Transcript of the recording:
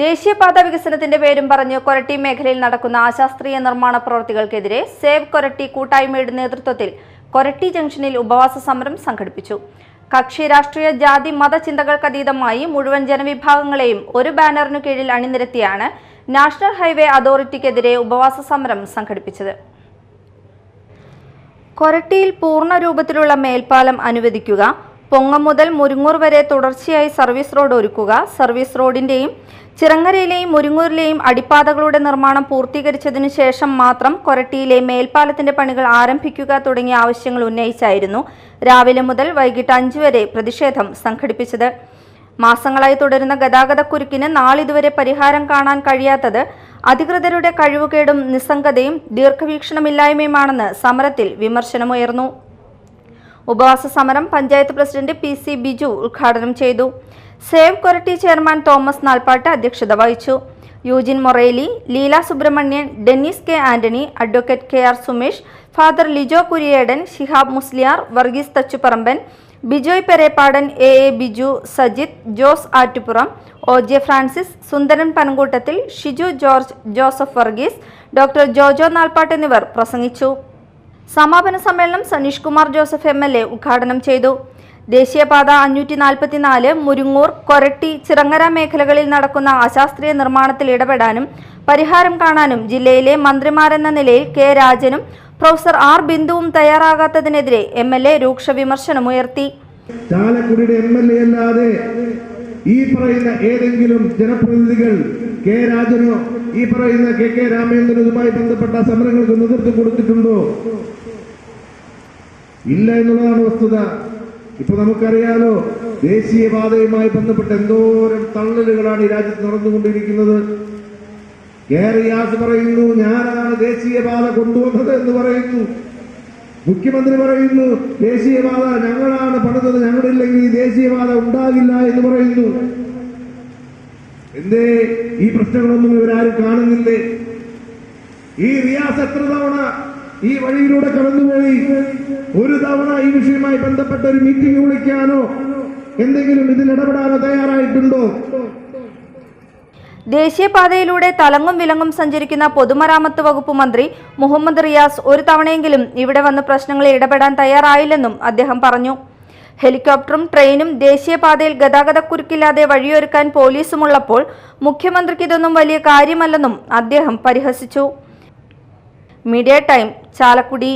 ദേശീയപാത വികസനത്തിന്റെ പേരും പറഞ്ഞ് കൊരട്ടി മേഖലയിൽ നടക്കുന്ന അശാസ്ത്രീയ നിർമ്മാണ പ്രവൃത്തികൾക്കെതിരെ സേവ് കൊരട്ടി കൂട്ടായ്മയുടെ നേതൃത്വത്തിൽ കൊരട്ടി ജംഗ്ഷനിൽ ഉപവാസ സമരം സംഘടിപ്പിച്ചു. കക്ഷി രാഷ്ട്രീയ ജാതി മത ചിന്തകൾക്കതീതമായി മുഴുവൻ ജനവിഭാഗങ്ങളെയും ഒരു ബാനറിനു കീഴിൽ അണിനിരത്തിയാണ് നാഷണൽ ഹൈവേ അതോറിറ്റിക്കെതിരെ ഉപവാസ സമരം സംഘടിപ്പിച്ചത്. കൊരട്ടിയിൽ പൂർണ രൂപത്തിലുള്ള മേൽപ്പാലം അനുവദിക്കുക പൊങ്ങം മുതൽ മുരിങ്ങൂർ വരെ തുടർച്ചയായി സർവീസ് റോഡ് ഒരുക്കുക. സർവീസ് റോഡിന്റെയും ചിറങ്ങരയിലെയും മുരിങ്ങൂരിലെയും അടിപ്പാതകളുടെ നിർമ്മാണം പൂർത്തീകരിച്ചതിനു ശേഷം മാത്രം കൊരട്ടിയിലെ മേൽപ്പാലത്തിന്റെ പണികൾ ആരംഭിക്കുക തുടങ്ങിയ ആവശ്യങ്ങൾ ഉന്നയിച്ചായിരുന്നു രാവിലെ മുതൽ വൈകിട്ട് അഞ്ചു വരെ പ്രതിഷേധം സംഘടിപ്പിച്ചത്. മാസങ്ങളായി തുടരുന്ന ഗതാഗതക്കുരുക്കിന് നാളിതുവരെ പരിഹാരം കാണാൻ കഴിയാത്തത് അധികൃതരുടെ കഴിവുകേടും നിസ്സംഗതയും ദീർഘവീക്ഷണമില്ലായ്മയുമാണെന്ന് സമരത്തിൽ വിമർശനമുയർന്നു. ഉപവാസ സമരം panchayat president P C Biju ഉദ്ഘാടനം ചെയ്തു. സേവ് കൊരട്ടി ചെയർമാൻ തോമസ് നാൽപ്പാട്ട് അധ്യക്ഷത വഹിച്ചു. Eugene Moreli Leela Subrahmanian Dennis K Antony advocate K R Sumesh father Lijo Kuriyedan Shihab Musliyar Varghese Thachuparamban Bijoy Perepadan A A Biju Sajith Jose Attupuram O J Francis Sundaran Panankoottathil Shiju George Joseph Varghese doctor Jojo Nalpattu എന്നിവർ പ്രസംഗിച്ചു. സമാപന സമ്മേളനം Saneesh Kumar Joseph M L A ഉദ്ഘാടനം ചെയ്തു. ദേശീയപാത അഞ്ഞൂറ്റി നാൽപ്പത്തിനാല് മുരുങ്ങൂർ കൊരട്ടി ചിറങ്ങര മേഖലകളിൽ നടക്കുന്ന അശാസ്ത്രീയ നിർമ്മാണത്തിൽ ഇടപെടാനും പരിഹാരം കാണാനും ജില്ലയിലെ മന്ത്രിമാരെന്ന നിലയിൽ കെ രാജനും പ്രൊഫസർ ആർ ബിന്ദുവും തയ്യാറാകാത്തതിനെതിരെ എം എൽ എ രൂക്ഷ വിമർശനമുയർത്തി അല്ലാതെ ഈ പറയുന്ന ഏതെങ്കിലും ജനപ്രതിനിധികൾ കെ രാജനോ ഈ പറയുന്ന കെ കെ രാമേന്ദ്രനുമായി ബന്ധപ്പെട്ട സമരങ്ങൾക്ക് നേതൃത്വം കൊടുത്തിട്ടുണ്ടോ? ഇല്ല എന്നുള്ളതാണ് വസ്തുത. ഇപ്പൊ നമുക്കറിയാലോ ദേശീയപാതയുമായി ബന്ധപ്പെട്ട എന്തോരം തള്ളലുകളാണ് ഈ രാജ്യത്ത് നടന്നുകൊണ്ടിരിക്കുന്നത്. കെ പറയുന്നു ഞാനാണ് ദേശീയപാത കൊണ്ടുവന്നത് എന്ന് പറയുന്നു. മുഖ്യമന്ത്രി പറയുന്നു ദേശീയപാത ഞങ്ങളാണ് പണിതത് ഞങ്ങളില്ലെങ്കിൽ ഈ ദേശീയപാത ഉണ്ടാകില്ല എന്ന് പറയുന്നു എന്തേ ഈ പ്രശ്നങ്ങളൊന്നും ഇവരാരും കാണുന്നില്ലേ? ഈ റിയാസ് എത്ര തവണ ഈ വഴിയിലൂടെ കടന്നുപോയി? ഒരു തവണ ഈ വിഷയവുമായി ബന്ധപ്പെട്ട ഒരു മീറ്റിംഗ് വിളിക്കാനോ എന്തെങ്കിലും ഇതിൽ ഇടപെടാനോ തയ്യാറായിട്ടുണ്ടോ? ദേശീയപാതയിലൂടെ തലങ്ങും വിലങ്ങും സഞ്ചരിക്കുന്ന പൊതുമരാമത്ത് വകുപ്പ് മന്ത്രി മുഹമ്മദ് റിയാസ് ഒരു തവണയെങ്കിലും ഇവിടെ വന്ന് പ്രശ്നങ്ങളിൽ ഇടപെടാൻ തയ്യാറായില്ലെന്നും അദ്ദേഹം പറഞ്ഞു. ഹെലികോപ്റ്ററും ട്രെയിനും ദേശീയപാതയിൽ ഗതാഗതക്കുരുക്കില്ലാതെ വഴിയൊരുക്കാൻ പോലീസുമുള്ളപ്പോൾ മുഖ്യമന്ത്രിക്ക് ഇതൊന്നും വലിയ കാര്യമല്ലെന്നും അദ്ദേഹം പരിഹസിച്ചു. Media time Chalakudy.